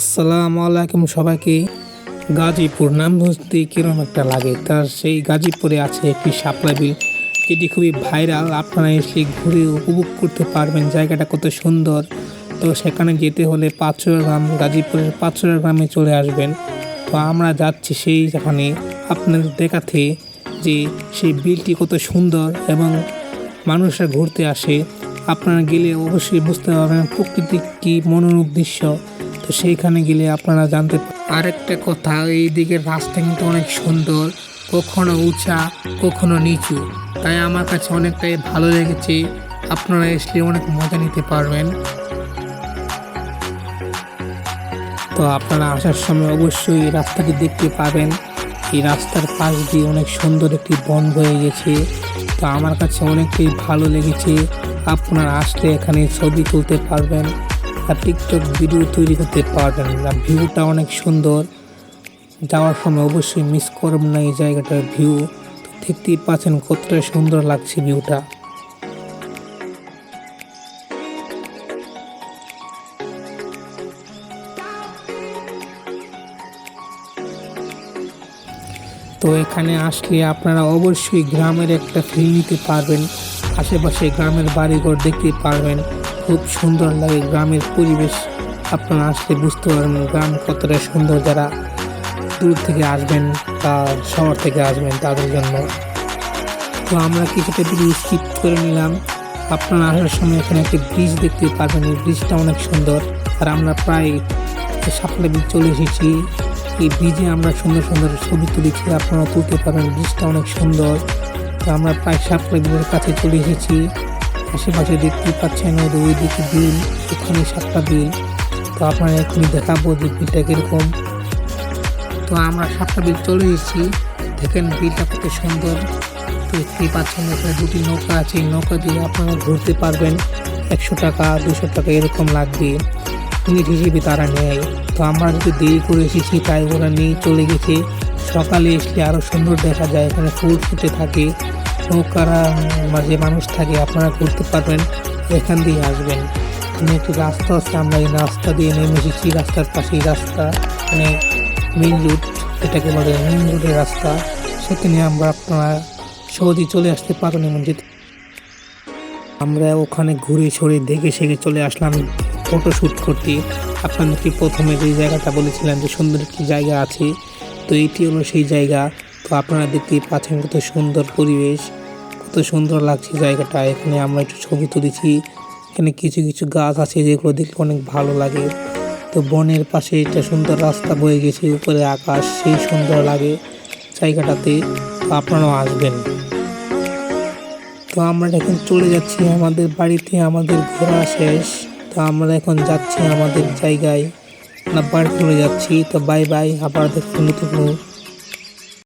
আসসালামু আলাইকুম সবাইকে। গাজীপুর নাম বুঝতে কিরম একটা লাগে? তার সেই গাজীপুরে আছে একটি শাপলা বিল। এটি খুবই ভাইরাল। আপনারা এসে ঘুরে উপভোগ করতে পারবেন। জায়গাটা কত সুন্দর। তো সেখানে যেতে হলে পাঁচশোর গ্রাম, গাজীপুরের পাঁচশোর গ্রামে চলে আসবেন। তো আমরা যাচ্ছি সেই যেখানে আপনাদের দেখাতে যে সেই বিলটি কত সুন্দর এবং মানুষরা ঘুরতে আসে। আপনারা গেলে অবশ্যই বুঝতে পারবেন প্রকৃতির কি মনোরূপ দৃশ্য। তো সেইখানে গেলে আপনারা জানতে আরেকটা কথা, এই দিকের রাস্তা কিন্তু অনেক সুন্দর, কখনো উঁচা, কখনো নিচু। তাই আমার কাছে অনেকটাই ভালো লেগেছে, আপনারা আসলে অনেক মজা নিতে পারবেন। তো আপনারা আসার সময় অবশ্যই এই রাস্তাটি দেখতে পাবেন। এই রাস্তার পাশ দিয়ে অনেক সুন্দর একটি বন হয়ে গেছে। তো আমার কাছে অনেকটাই ভালো লেগেছে, আপনারা আসলে এখানে ছবি তুলতে পারবেন। টিকটক ভিডিও তৈরি করতে পারবেন আর ভিউটা অনেক সুন্দর। যাওয়ার সময় অবশ্যই মিস করবেন না এই জায়গাটার ভিউ তো দেখতেই পাচ্ছেন কতটা সুন্দর লাগছে ভিউটা তো এখানে আসলে আপনারা অবশ্যই গ্রামের একটা ফিল নিতে পারবেন। আশেপাশে গ্রামের বাড়িঘর দেখতে পারবেন। খুব সুন্দর লাগে গ্রামের পরিবেশ। আপনারা আসলে বুঝতে পারবেন গ্রাম কতটা সুন্দর। যারা দূর থেকে আসবেন বা শহর থেকে আসবেন তাদের জন্য। তো আমরা কিছুটা ব্রিজ স্কিপ করে নিলাম। আপনারা আসার সময় এখানে একটি ব্রিজ দেখতে পাবেন এই ব্রিজটা অনেক সুন্দর। আর আমরা প্রায় সাপলা ব্রিজ চলে এসেছি, এই ব্রিজে আমরা সুন্দর সুন্দর ছবি তুলেছি। আপনারা তুলতে পারবেন ব্রিজটা অনেক সুন্দর। তো আমরা প্রায় সাপলা ব্রিজের কাছে চলে এসেছি। আশেপাশে দেখতে পাচ্ছেন ওই দিকে বিল, এখানে সাতটা বিল। তো আপনারা এখনই দেখাবো যে বিলটা কীরকম। তো আমরা সাতটা বিল চলে এসেছি। দেখেন বিলটা কত সুন্দর। তো দেখতেই পাচ্ছেন এখানে দুটি নৌকা আছে। নৌকা দিয়ে আপনারা ঘুরতে পারবেন। একশো টাকা, দুশো টাকা এরকম লাগবে। মিনিট হিসেবে তারা নেয়। তো আমরা যদি দেরি করে এসেছি, তাই ওরা নিয়ে চলে গেছে। সকালে আসলে আরও সুন্দর দেখা যায়। এখানে ফুল ফুটে থাকে। নৌকারা মাঝে মানুষ থাকে, আপনারা ঘুরতে পারবেন, এখান দিয়ে আসবেন। এখানে একটি রাস্তা আছে, আমরা এই রাস্তা দিয়ে নেমে এসেছি। রাস্তার পাশেই রাস্তা মানে মেইন রুট এটাকে বলে মেইন রোডের রাস্তা। সেখানে আমরা আপনারা সহজেই চলে আসতে পারেন এবং যেতে আমরা ওখানে ঘুরে সরে দেখে সেগে চলে আসলাম ফটো শ্যুট করতে। আপনাদেরকে প্রথমে যে জায়গাটা বলেছিলাম যে সুন্দর একটি জায়গা আছে, তো এটি হলো সেই জায়গা। তো আপনারা দেখতেই পাচ্ছেন কত সুন্দর পরিবেশ। কত সুন্দর লাগছে জায়গাটা। এখানে আমরা একটু ছবি তুলেছি। এখানে কিছু কিছু গাছ আছে যেগুলো দেখলে অনেক ভালো লাগে। তো বনের পাশে একটা সুন্দর রাস্তা বয়ে গেছে, উপরে আকাশ, সেই সুন্দর লাগে জায়গাটাতে। তো আপনারাও আসবেন। তো আমরা এখন চলে যাচ্ছি আমাদের বাড়িতে, আমাদের ঘোরা শেষ। তো আমরা এখন যাচ্ছি আমাদের জায়গায়। না বাড়ি চলে যাচ্ছি। তো বাই বাই আবার দেখতে নতুন